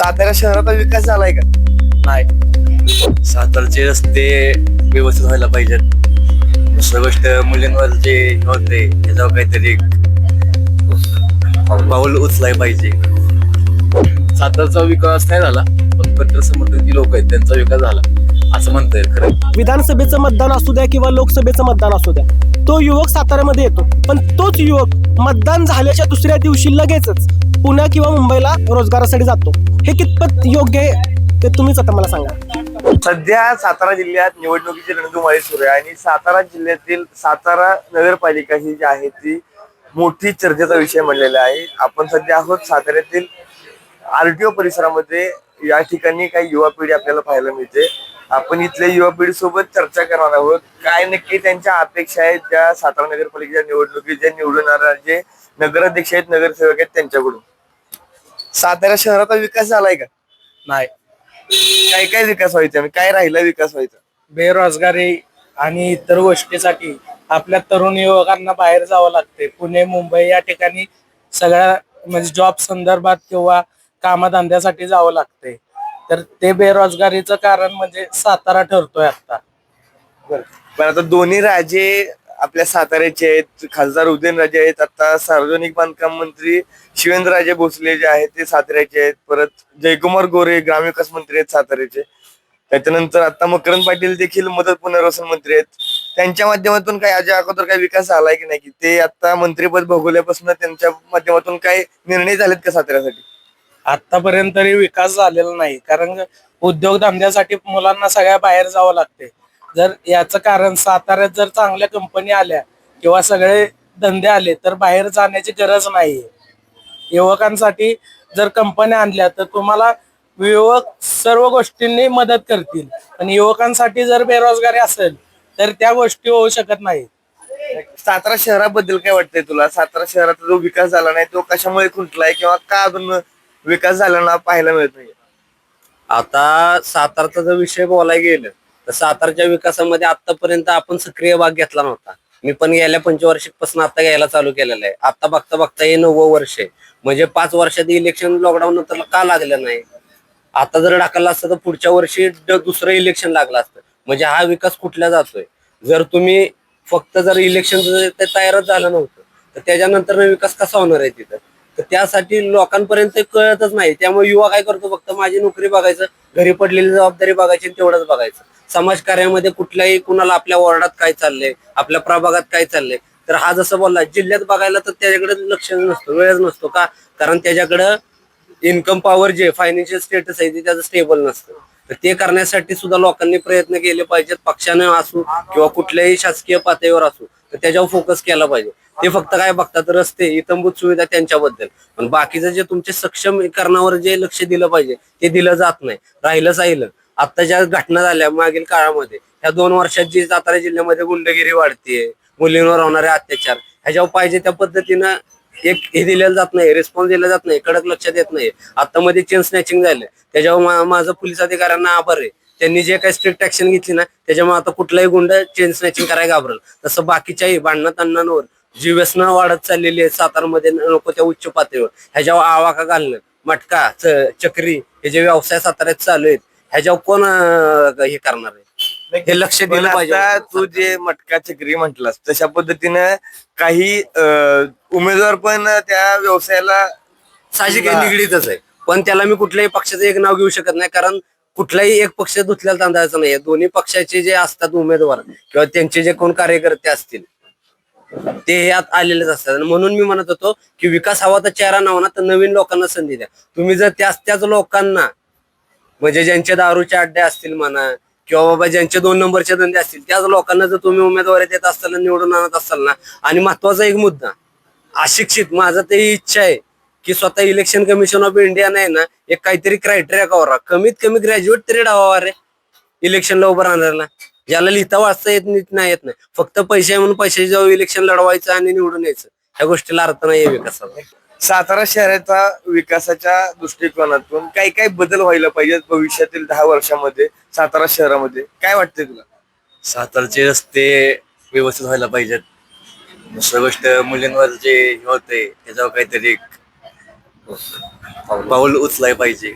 सातारा शहराचा विकास झालाय का? नाही. सातारचे रस्ते व्यवस्थित व्हायला पाहिजेत. दुसरी गोष्ट मुलींवर जे होते त्याच्यावर काहीतरी पाऊल उचलाय पाहिजे. सातारचा विकास नाही झाला पण कट्टर समर्थक जी लोक आहेत त्यांचा विकास झाला. असं म्हणता येईल खरं. विधानसभेचं मतदान असू द्या किंवा लोकसभेचं मतदान असू द्या तो युवक साताऱ्यामध्ये येतो. पण तोच युवक मतदान झाल्याच्या दुसऱ्या दिवशी लगेचच पुण्या किंवा मुंबईला रोजगारासाठी जातो. हे कितपत योग्य आहे ते तुम्हीच आता मला सांगा. सध्या सातारा जिल्ह्यात निवडणुकीची रणधुमाळी सुरू आहे आणि सातारा जिल्ह्यातील सातारा नगरपालिका ही जी आहे ती मोठी चर्चेचा विषय म्हणलेला आहे. आपण सध्या आहोत साताऱ्यातील आरटीओ परिसरामध्ये या ठिकाणी काही युवा पिढी आपल्याला पाहायला मिळते. आपण इथल्या युवा पिढी सोबत चर्चा करणार आहोत. काय नक्की त्यांच्या अपेक्षा आहेत ज्या सातारा नगरपालिकेच्या निवडणुकीत जे निवडून येणारे जे नगराध्यक्ष आहेत नगरसेवक आहेत त्यांच्याकडून? सातारा शहराचा विकास झालाय का? नाही. काय काय विकास व्हायचा? आणि काय राहिला विकास व्हायचा? बेरोजगारी आणि इतर गोष्टीसाठी आपल्या तरुण युवकांना बाहेर जावं लागते पुणे मुंबई या ठिकाणी सगळ्या म्हणजे जॉब संदर्भात किंवा कामधंद्यासाठी जावं लागते तर ते बेरोजगारीचं कारण म्हणजे सातारा ठरतोय आता पण आता दोन्ही राजे आपल्या साताऱ्याचे आहेत खासदार उदयनराजे आहेत आता सार्वजनिक बांधकाम मंत्री शिवेंद्रराजे भोसले जे आहेत ते साताऱ्याचे आहेत. परत जयकुमार गोरे ग्रामविकास मंत्री आहेत साताऱ्याचे. त्याच्यानंतर आता मकरंद पाटील देखील मदत पुनर्वसन मंत्री आहेत. त्यांच्या माध्यमातून काही याच्या अगोदर काही विकास झालाय की नाही? की ते आता मंत्रीपद भोगवल्यापासून त्यांच्या माध्यमातून काही निर्णय झालेत का साताऱ्यासाठी? आतापर्यंत तरी विकास झालेला नाही. कारण उद्योगधंद्यासाठी मुलांना सगळ्या बाहेर जावं लागते. जर याचं कारण साताऱ्यात जर चांगल्या कंपनी आल्या किंवा सगळे धंदे आले तर बाहेर जाण्याची गरज नाहीये. युवकांसाठी जर कंपन्या आणल्या तर तुम्हाला युवक सर्व गोष्टींनी मदत करतील. आणि युवकांसाठी जर बेरोजगारी असेल तर त्या गोष्टी होऊ शकत नाही सातारा शहराबद्दल काय वाटतंय तुला? सातारा शहराचा जो विकास झाला नाही तो कशामुळे खुंटलाय? किंवा का अजून विकास झाला पाहायला मिळत नाही. आता सातारचा जर विषय बोलायला गेलं तर सातारच्या विकासामध्ये आतापर्यंत आपण सक्रिय भाग घेतला नव्हता. मी पण गेल्या पंचवार्षिक आता घ्यायला चालू केलेलं आहे. आता बघता बघता हे नव्वद वर्ष आहे. म्हणजे पाच वर्षात इलेक्शन लॉकडाऊन नंतर का लागलं नाही? आता जर टाकलं असतं तर पुढच्या वर्षी दुसरं इलेक्शन लागलं असतं. म्हणजे हा विकास कुठला जातोय? जर तुम्ही फक्त जर इलेक्शन तयारच झालं नव्हतं तर त्याच्यानंतर विकास कसा होणार आहे तिथं? त्यासाठी लोकांपर्यंत कळतच नाही. त्यामुळे युवा काय करतो फक्त माझी नोकरी बघायचं घरी पडलेली जबाबदारी बघायची तेवढंच बघायचं. समाजकार्यामध्ये कुठल्याही कुणाला आपल्या वॉर्डात काय चाललंय आपल्या प्रभागात काय चाललंय. तर हा जसं बोलला जिल्ह्यात बघायला तर त्याच्याकडे लक्ष नसतो वेळच नसतो का? कारण त्याच्याकडं इन्कम पॉवर जे फायनान्शियल स्टेटस आहे ते त्याचं स्टेबल नसतं. तर ते करण्यासाठी सुद्धा लोकांनी प्रयत्न केले पाहिजेत पक्षाने असू किंवा कुठल्याही शासकीय पातळीवर असू. तर त्याच्यावर फोकस केला पाहिजे. ते फक्त काय बघतात रस्ते इतंभूत सुविधा त्यांच्याबद्दल. पण बाकीचं जे तुमचे सक्षमीकरणावर जे लक्ष दिलं पाहिजे ते दिलं जात नाही. राहिलं राहिलं. आता ज्या घटना झाल्या मागील काळामध्ये ह्या दोन वर्षात जी सातारा जिल्ह्यामध्ये गुंडगिरी वाढतीये मुलींवर होणारे अत्याचार ह्याच्यावर पाहिजे त्या पद्धतीनं एक हे दिलेलं जात नाही रिस्पॉन्स दिला जात नाही कडक लक्षात येत नाही. आता मध्ये चेन स्नॅचिंग झालं. त्याच्यावर माझं पोलीस अधिकाऱ्यांना आभार आहे. त्यांनी जे काही स्ट्रिक्ट ऍक्शन घेतली ना त्याच्यामुळे आता कुठलाही गुंड चेन स्नॅचिंग करायला घाबरल. तसं बाकीच्याही भांडणं तांडणांवर जी व्यसनं वाढत चाललेली आहे सातारमध्ये नको त्या उच्च पातळीवर. ह्याच्यावर आवाका घालणं मटका चक्री हे जे व्यवसाय साताऱ्यात चालू आहेत ह्याच्यावर कोण हे करणार आहे? हे लक्ष दिलं पाहिजे तू जे मटका चक्री म्हटलास तशा पद्धतीनं काही उमेदवार पण त्या व्यवसायाला साहजिक निगडीतच आहे. पण त्याला मी कुठल्याही पक्षाचं एक नाव घेऊ शकत नाही कारण कुठलाही एक पक्ष धुतलेला तांदळाचा नाहीये दोन्ही पक्षाचे जे असतात उमेदवार किंवा त्यांचे जे कोण कार्यकर्ते असतील ते यात आलेलेच असतात. आणि म्हणून मी म्हणत होतो की विकास हवा तर चेहरा नवा ना तर नवीन लोकांना संधी द्या. तुम्ही जर त्याच त्याच लोकांना म्हणजे ज्यांचे दारूचे अड्डे असतील म्हणा किंवा बाबा ज्यांचे दोन नंबरचे धंदे असतील त्याच लोकांना जर तुम्ही उमेदवारी देत असाल निवडून आणत असाल ना आणि महत्त्वाचा एक मुद्दा अशिक्षित माझं ते इच्छा आहे की स्वतः इलेक्शन कमिशन ऑफ इंडिया नाही ना एक काहीतरी क्रायटेरिया करा. कमीत कमी ग्रॅज्युएट तरी डावा रे इलेक्शनला उभं राहणाऱ्याला. ज्याला लिहिता वाचता येत नीट नाही येत नाही. फक्त पैसे म्हणून पैसे जाऊ इलेक्शन लढवायचं आणि निवडून यायचं. ह्या गोष्टीला अर्थ नाही विकासाला. सातारा शहराचा विकासाच्या दृष्टिकोनातून काही काही बदल व्हायला पाहिजेत भविष्यातील दहा वर्षामध्ये सातारा शहरामध्ये. काय वाटतंय तुला? सातारचे रस्ते व्यवस्थित व्हायला पाहिजेत. दुसरी गोष्ट मुलींवर जे होते त्याच्यावर काहीतरी पाऊल उचलाय पाहिजे.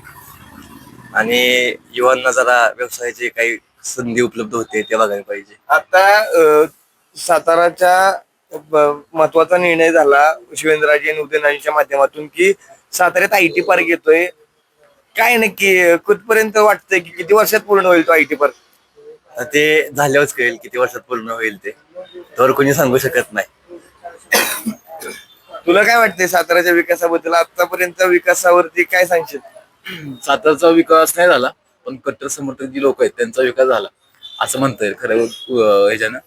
आणि युवांना जरा व्यवसायाची काही संधी उपलब्ध होते ते बघायला पाहिजे. आता अ, साताराच्या ब- महत्त्वाचा निर्णय झाला शिवेंद्रराजे आणि उदयनराजेंच्या माध्यमातून की साताऱ्यात आय टी पार्क येतोय. काय नक्की अ, कुठपर्यंत वाटतंय की किती वर्षात पूर्ण होईल तो आय टी पार्क? आता ते झाल्यावरच कळेल किती वर्षात पूर्ण होईल ते. तर कोणी सांगू शकत नाही. तुला काय वाटतंय साताऱ्याच्या विकासाबद्दल? आतापर्यंत विकासावरती काय सांगशील? सातारचा विकास नाही झाला. पण कट्टर समर्थक जी लोक आहेत त्यांचा विकास झाला. असं म्हणता येईल खरं ह्याच्यानं.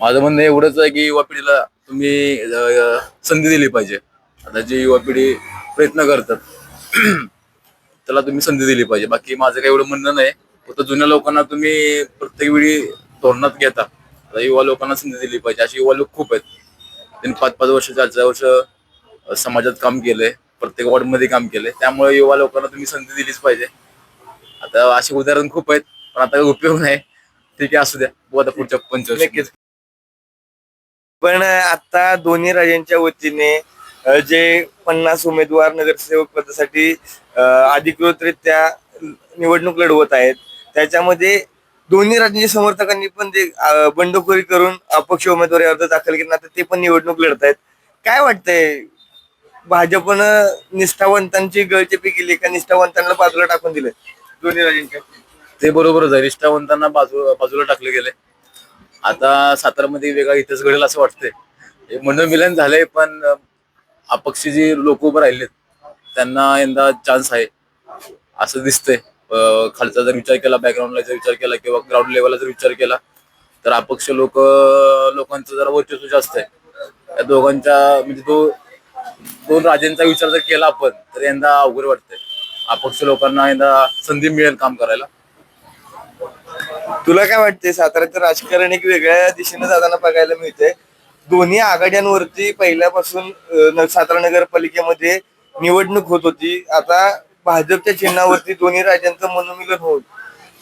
माझं म्हणणं एवढंच आहे की युवा पिढीला तुम्ही संधी दिली पाहिजे. आता जी युवा पिढी प्रयत्न करतात त्याला तुम्ही संधी दिली पाहिजे. बाकी माझं काही एवढं म्हणणं नाही. फक्त जुन्या लोकांना तुम्ही प्रत्येक वेळी धोरणात घेता. आता युवा लोकांना संधी दिली पाहिजे. असे युवा लोक खूप आहेत. त्यांनी पाच पाच वर्ष चार चार वर्ष समाजात काम केलंय. प्रत्येक वॉर्डमध्ये काम केलंय. त्यामुळे युवा लोकांना तुम्ही संधी दिलीच पाहिजे. आता असे उदाहरण खूप आहेत पण आता उपयोग नाही. ठीक आहे असू द्या. बघू आता पुढच्या पंच नक्कीच. पण आता दोन्ही राजांच्या वतीने अ, जे पन्नास उमेदवार नगरसेवक पदासाठी अ, अधिकृतरित्या निवडणूक लढवत आहेत त्याच्यामध्ये दोन्ही राज्यांच्या समर्थकांनी पण ते अ, बंडखोरी करून अपक्ष उमेदवारी अर्ज दाखल केला आता ते पण निवडणूक लढत आहेत काय वाटतंय? भाजपनं निष्ठावंतांची गळचेपी केली का? निष्ठावंतांना बाजूला टाकून दिलं दोन्ही राज्यांच्या ते बरोबरच आहे निष्ठावंतांना बाजू बाजूला टाकले गेले. आता सातारामध्ये वेगळा इतिहास घडेल असं वाटतंय. हे मनोमिलन झालंय पण अपक्ष जे जी लोक उभं राहिलेत त्यांना यंदा चान्स आहे. असं दिसतंय. खालचा जर विचार केला बॅकग्राऊंडला जर विचार केला किंवा ग्राउंड लेवलला जर विचार केला तर अपक्ष लोक लोकांचं जरा वर्चस्व जास्त आहे. या दोघांच्या म्हणजे तो दोन राजांचा विचार जर केला आपण तर यंदा अवघड वाटतंय. अपक्ष लोकांना यंदा संधी मिळेल काम करायला. तुला काय वाटतंय? साताऱ्याचं राजकारण एक वेगळ्या दिशेने जाताना बघायला मिळतंय. दोन्ही आघाड्यांवरती पहिल्यापासून अं, सातारा नगरपालिकेमध्ये निवडणूक होत होती. आता भाजपच्या चिन्हावरती दोन्ही राज्यांचं मनोमिलन होऊन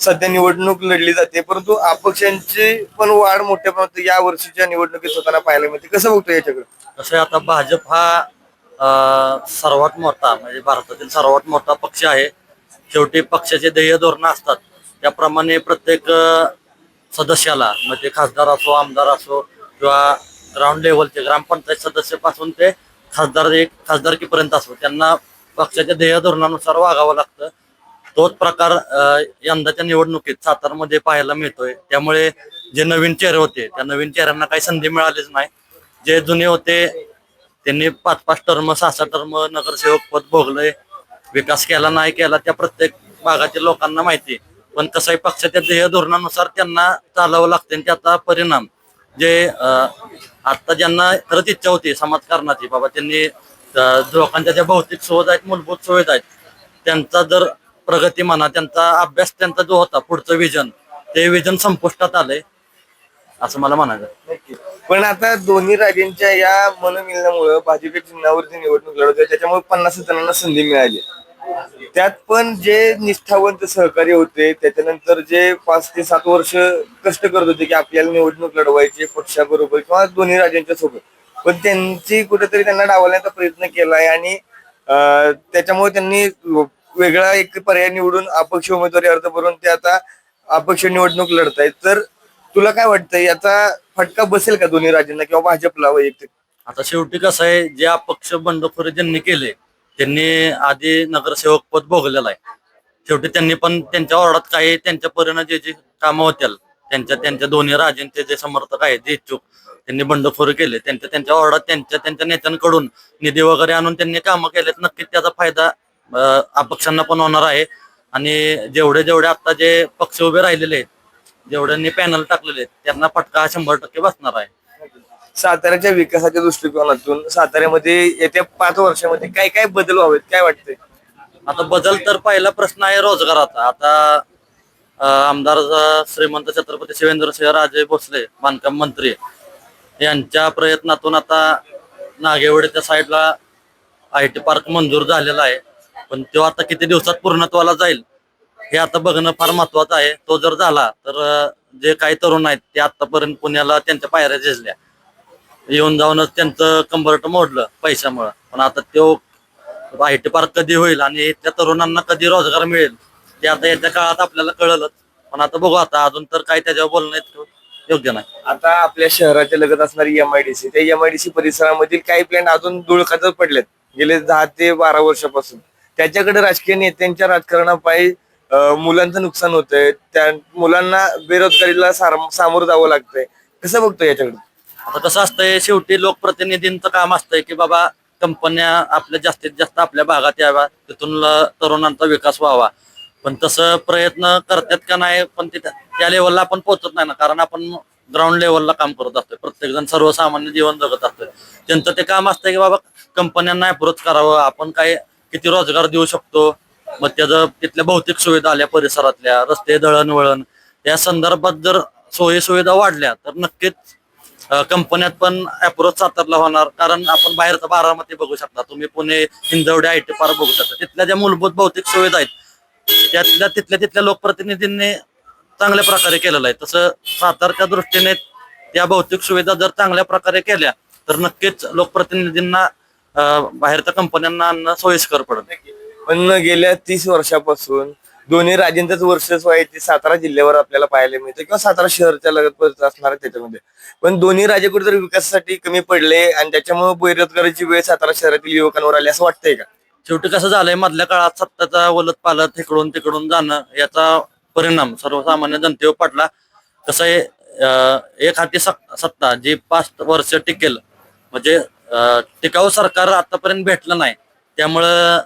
सध्या निवडणूक लढली जाते. परंतु अपक्षांची पण वाढ मोठ्या प्रमाणात या वर्षीच्या निवडणुकीत होताना पाहायला मिळते. कसं बघतो याच्याकडे? तसे आता भाजप हा सर्वात मोठा म्हणजे भारतातील सर्वात मोठा पक्ष आहे. शेवटी पक्षाचे ध्येय धोरणं असतात. त्याप्रमाणे प्रत्येक सदस्याला म्हणजे खासदार असो आमदार असो किंवा ग्राउंड लेवलचे ग्रामपंचायत सदस्यापासून ते खासदार एक खासदारकीपर्यंत असो त्यांना पक्षाच्या ध्येय धोरणानुसार वागावं लागतं. तोच प्रकार यंदाच्या निवडणुकीत सातारमध्ये पाहायला मिळतोय. त्यामुळे जे नवीन चेहरे होते त्या नवीन चेहऱ्यांना काही संधी मिळालीच नाही. जे जुने होते त्यांनी पाच पाच टर्म सहा सहा टर्म नगरसेवक पद भोगलंय. विकास केला नाही केला त्या प्रत्येक भागातील लोकांना माहिती. पण कसंही पक्षाच्या ध्येय धोरणानुसार त्यांना चालावं लागते आणि त्याचा परिणाम जे आता ज्यांना खरंच इच्छा होती समाजकारणाची बाबा त्यांनी लोकांच्या ज्या भौतिक सुविधा आहेत मूलभूत सुविधा आहेत त्यांचा जर प्रगती म्हणा त्यांचा अभ्यास त्यांचा जो होता पुढचं विजन ते विजन संपुष्टात आलंय असं मला म्हणायचं पण आता दोन्ही राजेंच्या या मनमिलनामुळे भाजपच्या चिन्हावरती निवडणूक लढवत आहे. त्याच्यामुळे पन्नास जणांना संधी मिळाली. त्यात पण जे निष्ठावंत सहकारी होते त्याच्यानंतर जे पाच ते सात वर्ष कष्ट करत होते की आपल्याला निवडणूक लढवायची पक्षाबरोबर किंवा दोन्ही राज्यांच्या सोबत. पण त्यांची कुठेतरी त्यांना डावलण्याचा प्रयत्न केलाय आणि त्याच्यामुळे त्यांनी वेगळा एक पर्याय निवडून अपक्ष उमेदवारी अर्ज भरून ते आता अपक्ष निवडणूक लढतायत. तर तुला काय वाटतं याचा फटका बसेल का दोन्ही राज्यांना किंवा भाजपला वैयक्तिक? आता शेवटी कसं आहे जे अपक्ष बंडखोरी ज्यांनी केले त्यांनी आधी नगरसेवक पद भोगलेलं आहे. शेवटी त्यांनी पण त्यांच्या ओरडात काही त्यांच्या परीने जे जे कामं होतील त्यांच्या त्यांच्या दोन्ही राजांचे जे समर्थक आहेत जे इच्छुक त्यांनी बंडखोरी केले. त्यांच्या त्यांच्या ओरडात त्यांच्या त्यांच्या नेत्यांकडून निधी वगैरे आणून त्यांनी कामं केलेत. नक्कीच त्याचा फायदा अपक्षांना पण होणार आहे. आणि जेवढे जेवढे आता जे पक्ष उभे राहिलेले आहेत जेवढ्यांनी पॅनल टाकलेले आहेत त्यांना फटका हा शंभर टक्के बसणार आहे. साताऱ्याच्या विकासाच्या दृष्टिकोनातून साताऱ्यामध्ये येत्या पाच वर्षामध्ये काय काय बदल व्हावेत काय वाटतंय? आता बदल तर पहिला प्रश्न आहे रोजगाराचा. आता अं, आमदार श्रीमंत छत्रपती शिवेंद्रसिंह राजे भोसले बांधकाम मंत्री यांच्या प्रयत्नातून आता नागेवाडीच्या साईडला आय टी पार्क मंजूर झालेला आहे. पण तो आता किती दिवसात पूर्णत्वाला जाईल हे आता बघणं फार महत्वाचं आहे. तो जर झाला तर जे काही तरुण आहेत ते आतापर्यंत पुण्याला त्यांच्या पायऱ्या झेजल्या येऊन जाऊनच त्यांचं कंबरट मोडलं पैशामुळं. पण आता तो आय टी पार्क कधी होईल आणि त्या तरुणांना कधी रोजगार मिळेल ते आता याच्या काळात आपल्याला कळलंच. पण आता बघू आता अजून तर काही त्याच्यावर बोलणं इतकं योग्य नाही. आता आपल्या शहराच्या लगत असणारी एमआयडीसी त्या एमआयडीसी परिसरामधील काही प्लॅन अजून धुळखातच पडलेत. गेले दहा ते बारा वर्षापासून. त्याच्याकडे राजकीय नेत्यांच्या राजकारणापायी मुलांचं नुकसान होतंय. त्या मुलांना बेरोजगारीला सार- सामोरं जावं लागतंय. कसं बघतो याच्याकडे? आता कसं असतंय शेवटी लोकप्रतिनिधींचं काम असतंय की बाबा कंपन्या आपल्या जास्तीत जास्त आपल्या भागात याव्या तिथून ल- तरुणांचा विकास व्हावा. पण तसं प्रयत्न करतात का नाही पण ते त्या- त्या लेवलला आपण पोहोचत नाही ना. कारण आपण ग्राउंड लेवलला काम करत असतोय. प्रत्येकजण सर्वसामान्य जीवन जगत असतोय. त्यांचं ते काम असतंय की बाबा कंपन्यांना अप्रोच करावं. आपण काय किती रोजगार देऊ शकतो? मग त्याचं तिथल्या भौतिक सुविधा आल्या परिसरातल्या रस्ते दळणवळण. या संदर्भात जर सोयी सुविधा वाढल्या तर नक्कीच कंपन्यात पण अप्रोच सातारला होणार. कारण आपण बाहेरचा बारामती बघू शकता. तुम्ही Pune Hinjawadi I T park बघू शकता. तिथल्या ज्या मूलभूत भौतिक सुविधा आहेत त्यातल्या तिथल्या तिथल्या लोकप्रतिनिधींनी चांगल्या प्रकारे केलेलं आहे. तसं सातारच्या दृष्टीने त्या भौतिक सुविधा जर चांगल्या प्रकारे केल्या तर नक्कीच लोकप्रतिनिधींना बाहेरच्या कंपन्यांना आणणं सोयीस्कर पडत पण गेल्या तीस वर्षापासून दोन्ही राजेंचंच वर्चस्व आहे ते सातारा जिल्ह्यावर आपल्याला पाहायला मिळतं किंवा सातारा शहरच्या लगत असणार त्याच्यामध्ये. पण दोन्ही राजे कुठेतरी विकासासाठी कमी पडले आणि त्याच्यामुळे बेरोजगारीची वेळ सातारा शहरातील युवकांवर आली असं वाटतंय का? शेवटी कसं झालंय मधल्या काळात सत्ताचा वलत पालत इकडून तिकडून जाणं याचा परिणाम सर्वसामान्य जनतेवर पडला. कसं आहे एक हाती सत्ता जी पाच वर्ष टिकेल म्हणजे टिकाऊ सरकार आतापर्यंत भेटलं नाही. त्यामुळं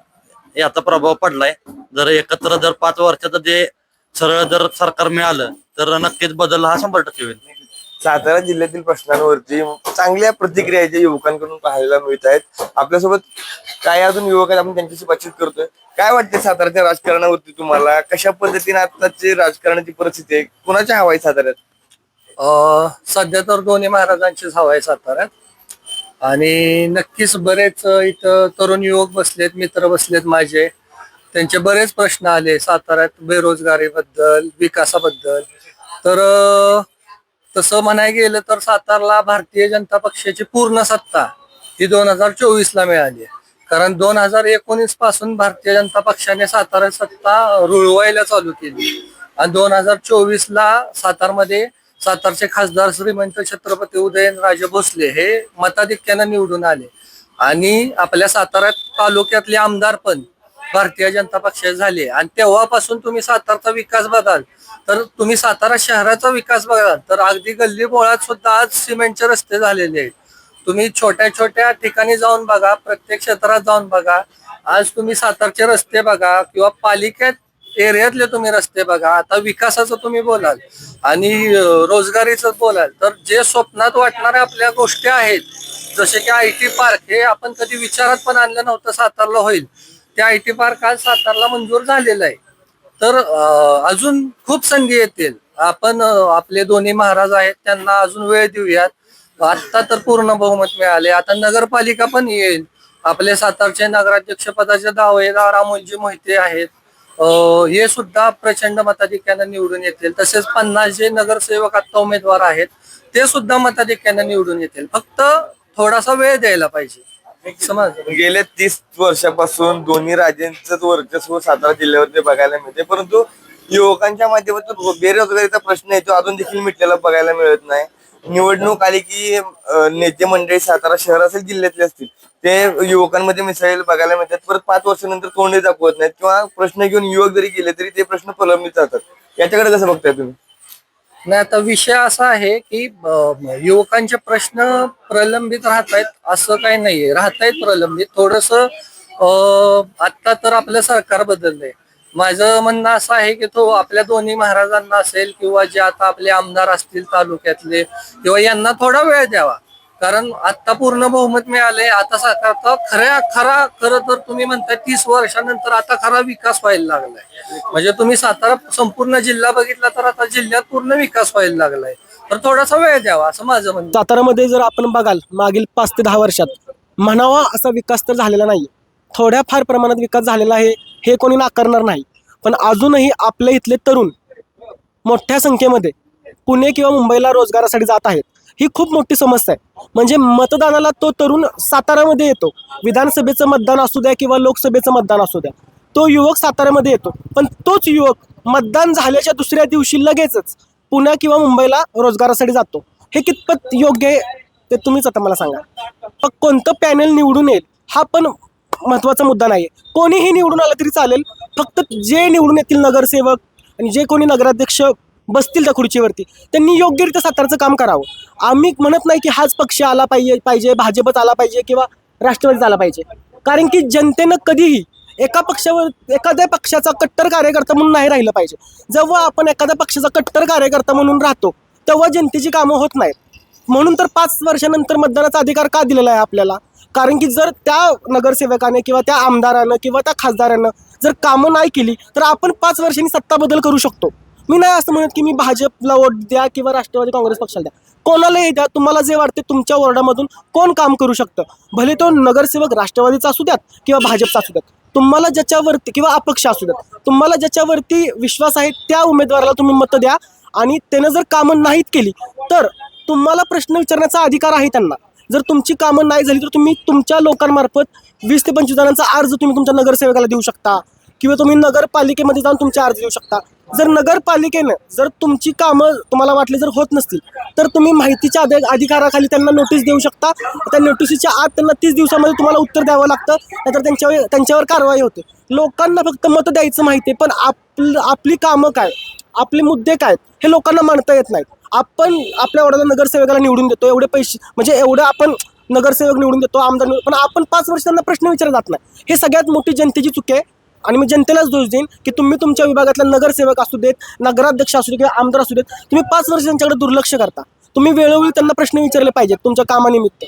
याचा प्रभाव पडलाय. जर एकत्र जर पाच वर्षाचं जे सरळ जर सरकार मिळालं तर नक्कीच बदल हा शंभर टक्के होईल. सातारा जिल्ह्यातील प्रश्नांवरती चांगल्या प्रतिक्रिया ज्या युवकांकडून पाहायला मिळत आहेत. आपल्यासोबत काय अजून युवक आहेत आपण त्यांच्याशी बातचीत करतोय. काय वाटते साताराच्या राजकारणावरती तुम्हाला? कशा पद्धतीने आताची राजकारणाची परिस्थिती आहे? कुणाच्या हवा आहे साताऱ्यात? अ, सध्या तर दोन्ही महाराजांचीच हवा आहे साताऱ्यात. आणि नक्कीच बरेच इथं तरुण युवक बसलेत मित्र बसलेत माझे. त्यांचे बरेच प्रश्न आले साताऱ्यात बेरोजगारीबद्दल विकासाबद्दल. तर तसं म्हणाय गेलं तर सातारला भारतीय जनता पक्षाची पूर्ण सत्ता ही दोन हजार चोवीस ला मिळाली. आहे. कारण दोन हजार एकोणीसपासून भारतीय जनता पक्षाने सातारा सत्ता रुळवायला चालू केली. आणि दोन हजार चोवीस ला सातारमध्ये सातारचे खासदार श्रीमंत छत्रपती उदयनराजे भोसले हे मताधिक्यानं निवडून आले. आणि आपल्या सातारा तालुक्यातले आमदार पण भारतीय जनता पक्षाचे झाले. आणि तेव्हापासून तुम्ही सातारचा विकास बघाल तर तुम्ही सातारा शहराचा विकास बघाल तर अगदी गल्ली बोळात सुद्धा आज सिमेंटचे रस्ते झालेले आहेत. तुम्ही छोट्या छोट्या ठिकाणी जाऊन बघा प्रत्येक क्षेत्रात जाऊन बघा. आज तुम्ही सातारचे रस्ते बघा किंवा पालिकेत एरियातले तुम्ही रस्ते बघा आता विकासाचं तुम्ही बोलाल आणि रोजगारीचं बोलाल तर जे स्वप्नात वाटणाऱ्या आपल्या गोष्टी आहेत जसे की आय टी पार्क हे आपण कधी विचारात पण आणलं नव्हतं सातारला होईल. ते आय टी पार्क आज सातारला मंजूर झालेलं आहे. तर अजून खूप संधी येतील. आपण आपले दोन्ही महाराज आहेत त्यांना अजून वेळ देऊयात. आता तर पूर्ण बहुमत मिळाले. आता नगरपालिका पण येईल. आपले सातारचे नगराध्यक्ष पदाचे दावेदार अमोलजी मोहिते आहेत. हे सुद्धा प्रचंड मताधिक्यानं निवडून येतील. तसेच पन्नास जे नगरसेवक आता उमेदवार आहेत ते सुद्धा मताधिक्यानं निवडून येतील. फक्त थोडासा वेळ द्यायला पाहिजे. समज. गेल्या तीस वर्षापासून दोन्ही राज्यांचं वर्चस्व सातारा जिल्ह्यावरती बघायला मिळते परंतु युवकांच्या माध्यमातून बेरोजगारीचा प्रश्न आहे तो अजून देखील मिटलेला बघायला मिळत नाही. निवडणूक आली की नेते मंडळी सातारा शहर असेल जिल्ह्यातले असतील. ते युवकांमध्ये मिसळलेले बघायला मिळतात. परत पाच वर्षानंतर तोंडही दाखवत नाहीत. किंवा प्रश्न घेऊन युवक जरी गेले तरी ते प्रश्न प्रलंबित जातात. याच्याकडे कसं बघताय तुम्ही? नाही आता विषय असा आहे की युवकांचे प्रश्न प्रलंबित राहत आहेत असं काही नाहीये. राहत आहेत प्रलंबित. थोडस आता तर आपलं सरकार बदललंय. माझं म्हणणं असं आहे की तो आपल्या दोन्ही महाराजांना असेल किंवा जे आता आपले आमदार असतील तालुक्यातले किंवा यांना थोडा वेळ द्यावा. कारण आता पूर्ण बहुमत मिळाले आता सरकारचा खऱ्या खरा खरं तर तुम्ही म्हणताय तीस वर्षानंतर आता खरा विकास व्हायला लागलाय. म्हणजे तुम्ही सातारा संपूर्ण जिल्हा बघितला तर आता जिल्ह्यात पूर्ण विकास व्हायला लागलाय. तर थोडासा वेळ द्यावा असं माझं म्हणणं सातारामध्ये जर आपण बघाल मागील पाच ते दहा वर्षात म्हणावा असा विकास तर झालेला नाही. थोड्या फार प्रमाणात विकास झालेला आहे हे कोणी नाकारणार नाही. पण अजूनही आपल्या इथले तरुण मोठ्या संख्येमध्ये पुणे किंवा मुंबईला रोजगारासाठी जात आहेत. ही खूप मोठी समस्या आहे. म्हणजे मतदानाला तो तरुण सातारामध्ये येतो. विधानसभेचं मतदान असू द्या किंवा लोकसभेचं मतदान असू द्या तो युवक साताऱ्यामध्ये येतो. पण तोच युवक मतदान झाल्याच्या दुसऱ्या दिवशी लगेचच पुणे किंवा मुंबईला रोजगारासाठी जातो. हे कितपत योग्य आहे ते तुम्हीच आता मला सांगा. मग कोणतं पॅनल निवडून येईल हा पण महत्त्वाचा मुद्दा नाही आहे कोणीही निवडून आलं तरी चालेल. फक्त जे निवडून येतील नगरसेवक आणि जे कोणी नगराध्यक्ष बसतील त्या खुर्चीवरती. त्यांनी योग्यरित्या सातारचं काम करावं. आम्ही म्हणत नाही की हाच पक्ष आला पाहिजे पाहिजे भाजपच आला पाहिजे किंवा राष्ट्रवादीच आला पाहिजे. कारण की जनतेनं कधीही एका पक्षावर एखाद्या पक्षाचा कट्टर कार्यकर्ता म्हणून नाही राहिलं पाहिजे. जेव्हा आपण एखाद्या पक्षाचा कट्टर कार्यकर्ता म्हणून राहतो तेव्हा जनतेची कामं होत नाहीत. म्हणून तर पाच वर्षानंतर मतदानाचा अधिकार का दिलेला आहे आपल्याला? कारण की जर त्या नगरसेवकाने किंवा त्या आमदारानं किंवा त्या खासदारानं जर कामं नाही केली तर आपण पाच वर्षांनी सत्ता बदल करू शकतो. मी नाही असं म्हणत की मी भाजपला वोट द्या किंवा राष्ट्रवादी काँग्रेस पक्षाला द्या. कोणालाही द्या तुम्हाला जे वाटते तुमच्या वॉर्डामधून कोण काम करू शकतं? भले तो नगरसेवक राष्ट्रवादीचा असू द्यात किंवा भाजपचा असू द्यात. तुम्हाला ज्याच्यावरती किंवा अपक्ष असू द्यात. तुम्हाला ज्याच्यावरती विश्वास आहे त्या उमेदवाराला तुम्ही मतं द्या आणि त्यानं जर कामं नाहीत केली तर तुम्हाला प्रश्न विचारण्याचा अधिकार आहे त्यांना. जर तुमची कामं नाही झाली तर तुम्ही तुमच्या लोकांमार्फत वीस ते पंचवीस जणांचा अर्ज तुम्ही तुमच्या नगरसेवकाला देऊ शकता किंवा तुम्ही नगरपालिकेमध्ये जाऊन तुमचे अर्ज देऊ शकता. जर नगरपालिकेनं जर तुमची कामं तुम्हाला वाटली जर होत नसतील तर तुम्ही माहितीच्या अधि अधिकाराखाली त्यांना नोटीस देऊ शकता. त्या नोटिसीच्या आत त्यांना तीस दिवसामध्ये तुम्हाला उत्तर द्यावं लागतं नाहीतर त्यांच्यावर त्यांच्यावर कारवाई होते. लोकांना फक्त मतं द्यायचं माहिती आहे पण आपलं आपली कामं काय आपले मुद्दे काय हे लोकांना मांडता येत नाहीत आपण आपल्या वडिला नगरसेवकाला निवडून देतो एवढे पैसे म्हणजे एवढं आपण नगरसेवक निवडून देतो आमदार पण आपण पाच वर्ष त्यांना प्रश्न विचारला जात नाही. हे सगळ्यात मोठी जनतेची चुकी आहे. आणि मी जनतेलाच दोष देईन की तुम्ही तुमच्या विभागातला नगरसेवक असू देत नगराध्यक्ष असू दे किंवा आमदार असू देत तुम्ही पाच वर्ष त्यांच्याकडे दुर्लक्ष करता. तुम्ही वेळोवेळी त्यांना प्रश्न विचारले पाहिजेत तुमच्या कामानिमित्त.